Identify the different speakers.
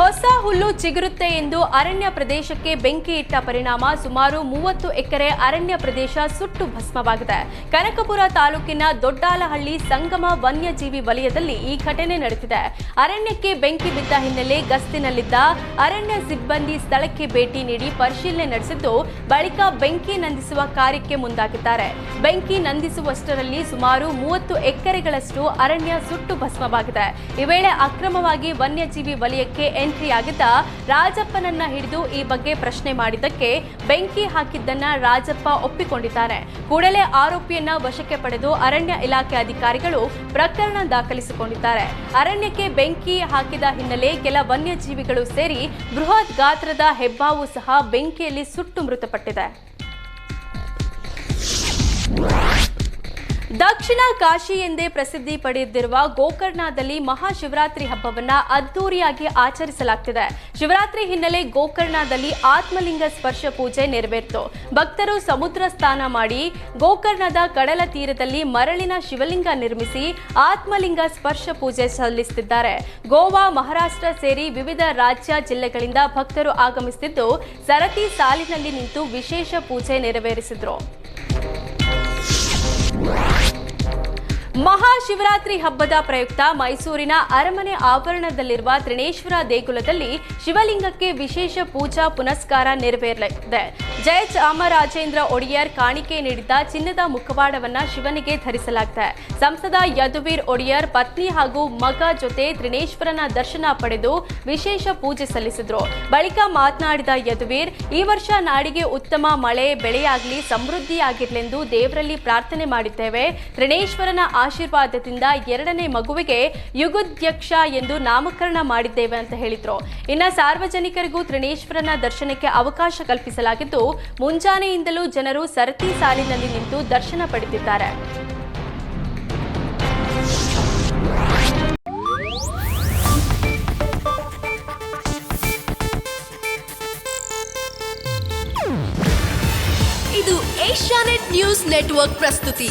Speaker 1: ಹೊಸ ಹುಲ್ಲು ಚಿಗುರುತ್ತೆ ಎಂದು ಅರಣ್ಯ ಪ್ರದೇಶಕ್ಕೆ ಬೆಂಕಿ ಇಟ್ಟ ಪರಿಣಾಮ ಸುಮಾರು ಮೂವತ್ತು ಎಕರೆ ಅರಣ್ಯ ಪ್ರದೇಶ ಸುಟ್ಟು ಭಸ್ಮವಾಗಿದೆ. ಕನಕಪುರ ತಾಲೂಕಿನ ದೊಡ್ಡಾಲಹಳ್ಳಿ ಸಂಗಮ ವನ್ಯಜೀವಿ ವಲಯದಲ್ಲಿ ಈ ಘಟನೆ ನಡೆದಿದೆ. ಅರಣ್ಯಕ್ಕೆ ಬೆಂಕಿ ಬಿದ್ದ ಹಿನ್ನೆಲೆ ಗಸ್ತಿನಲ್ಲಿದ್ದ ಅರಣ್ಯ ಸಿಬ್ಬಂದಿ ಸ್ಥಳಕ್ಕೆ ಭೇಟಿ ನೀಡಿ ಪರಿಶೀಲನೆ ನಡೆಸಿದ್ದು, ಬಳಿಕ ಬೆಂಕಿ ನಂದಿಸುವ ಕಾರ್ಯಕ್ಕೆ ಮುಂದಾಗಿದ್ದಾರೆ. ಬೆಂಕಿ ನಂದಿಸುವಷ್ಟರಲ್ಲಿ ಸುಮಾರು ಮೂವತ್ತು ಎಕರೆಗಳಷ್ಟು ಅರಣ್ಯ ಸುಟ್ಟು ಭಸ್ಮವಾಗಿದೆ. ಈ ವೇಳೆ ಅಕ್ರಮವಾಗಿ ವನ್ಯಜೀವಿ ವಲಯಕ್ಕೆ ಎಂಟ್ರಿ ಆಗಿದ್ದ ರಾಜಪ್ಪನನ್ನ ಹಿಡಿದು ಈ ಬಗ್ಗೆ ಪ್ರಶ್ನೆ ಮಾಡಿದ್ದಕ್ಕೆ ಬೆಂಕಿ ಹಾಕಿದ್ದನ್ನ ರಾಜಪ್ಪ ಒಪ್ಪಿಕೊಂಡಿದ್ದಾರೆ. ಕೂಡಲೇ ಆರೋಪಿಯನ್ನ ವಶಕ್ಕೆ ಪಡೆದು ಅರಣ್ಯ ಇಲಾಖೆ ಅಧಿಕಾರಿಗಳು ಪ್ರಕರಣ ದಾಖಲಿಸಿಕೊಂಡಿದ್ದಾರೆ. ಅರಣ್ಯಕ್ಕೆ ಬೆಂಕಿ ಹಾಕಿದ ಹಿನ್ನೆಲೆ ಕೆಲ ವನ್ಯಜೀವಿಗಳು ಸೇರಿ ಬೃಹತ್ ಗಾತ್ರದ ಹೆಬ್ಬಾವು ಸಹ ಬೆಂಕಿಯಲ್ಲಿ ಸುಟ್ಟು ಮೃತಪಟ್ಟಿದೆ. ದಕ್ಷಿಣ ಕಾಶಿ ಎಂದೇ ಪ್ರಸಿದ್ಧಿ ಪಡೆದಿರುವ ಗೋಕರ್ಣದಲ್ಲಿ ಮಹಾಶಿವರಾತ್ರಿ ಹಬ್ಬವನ್ನ ಅದ್ದೂರಿಯಾಗಿ ಆಚರಿಸಲಾಗ್ತಿದೆ. ಶಿವರಾತ್ರಿ ಹಿನ್ನೆಲೆ ಗೋಕರ್ಣದಲ್ಲಿ ಆತ್ಮಲಿಂಗ ಸ್ಪರ್ಶ ಪೂಜೆ ನೆರವೇರಿತು. ಭಕ್ತರು ಸಮುದ್ರ ಸ್ನಾನ ಮಾಡಿ ಗೋಕರ್ಣದ ಕಡಲ ತೀರದಲ್ಲಿ ಮರಳಿನ ಶಿವಲಿಂಗ ನಿರ್ಮಿಸಿ ಆತ್ಮಲಿಂಗ ಸ್ಪರ್ಶ ಪೂಜೆ ಸಲ್ಲಿಸುತ್ತಿದ್ದಾರೆ. ಗೋವಾ, ಮಹಾರಾಷ್ಟ್ರ ಸೇರಿ ವಿವಿಧ ರಾಜ್ಯ ಜಿಲ್ಲೆಗಳಿಂದ ಭಕ್ತರು ಆಗಮಿಸುತ್ತಿದ್ದು, ಸರತಿ ಸಾಲಿನಲ್ಲಿ ನಿಂತು ವಿಶೇಷ ಪೂಜೆ ನೆರವೇರಿಸಿದ್ರು. ಮಹಾಶಿವರಾತ್ರಿ ಹಬ್ಬದ ಪ್ರಯುಕ್ತ ಮೈಸೂರಿನ ಅರಮನೆ ಆವರಣದಲ್ಲಿರುವ ತ್ರಿನೇಶ್ವರ ದೇಗುಲದಲ್ಲಿ ಶಿವಲಿಂಗಕ್ಕೆ ವಿಶೇಷ ಪೂಜಾ ಪುನಸ್ಕಾರ ನೆರವೇರಲಿದೆ. ಜಯ ಚಾಮರಾಜೇಂದ್ರ ಒಡೆಯರ್ ಕಾಣಿಕೆ ನೀಡಿದ್ದ ಚಿನ್ನದ ಮುಖವಾಡವನ್ನ ಶಿವನಿಗೆ ಧರಿಸಲಾಗಿದೆ. ಸಂಸದ ಯದುವೀರ್ ಒಡೆಯರ್ ಪತ್ನಿ ಹಾಗೂ ಮಗ ಜೊತೆ ತ್ರಿನೇಶ್ವರನ ದರ್ಶನ ಪಡೆದು ವಿಶೇಷ ಪೂಜೆ ಸಲ್ಲಿಸಿದ್ರು. ಬಳಿಕ ಮಾತನಾಡಿದ ಯದುವೀರ್, ಈ ವರ್ಷ ನಾಡಿಗೆ ಉತ್ತಮ ಮಳೆ, ಬೆಳೆಯಾಗಲಿ, ಸಮೃದ್ಧಿಯಾಗಿರ್ಲೆಂದು ದೇವರಲ್ಲಿ ಪ್ರಾರ್ಥನೆ ಮಾಡಿದ್ದೇವೆ. ತ್ರಿನೇಶ್ವರನ ಆಶೀರ್ವಾದದಿಂದ ಎರಡನೇ ಮಗುವಿಗೆ ಯುಗಾಧ್ಯಕ್ಷ ಎಂದು ನಾಮಕರಣ ಮಾಡಿದ್ದೇವೆ ಅಂತ ಹೇಳಿದ್ರು. ಇನ್ನು ಸಾರ್ವಜನಿಕರಿಗೂ ತ್ರಿನೇಶ್ವರನ ದರ್ಶನಕ್ಕೆ ಅವಕಾಶ ಕಲ್ಪಿಸಲಾಗಿದ್ದು, ಮುಂಜಾನೆಯಿಂದಲೂ ಜನರು ಸರತಿ ಸಾಲಿನಲ್ಲಿ ನಿಂತು ದರ್ಶನ ಪಡೆದಿದ್ದಾರೆ.
Speaker 2: ಇದು ಏಷ್ಯಾನೆಟ್ ನ್ಯೂಸ್ ನೆಟ್ವರ್ಕ್ ಪ್ರಸ್ತುತಿ.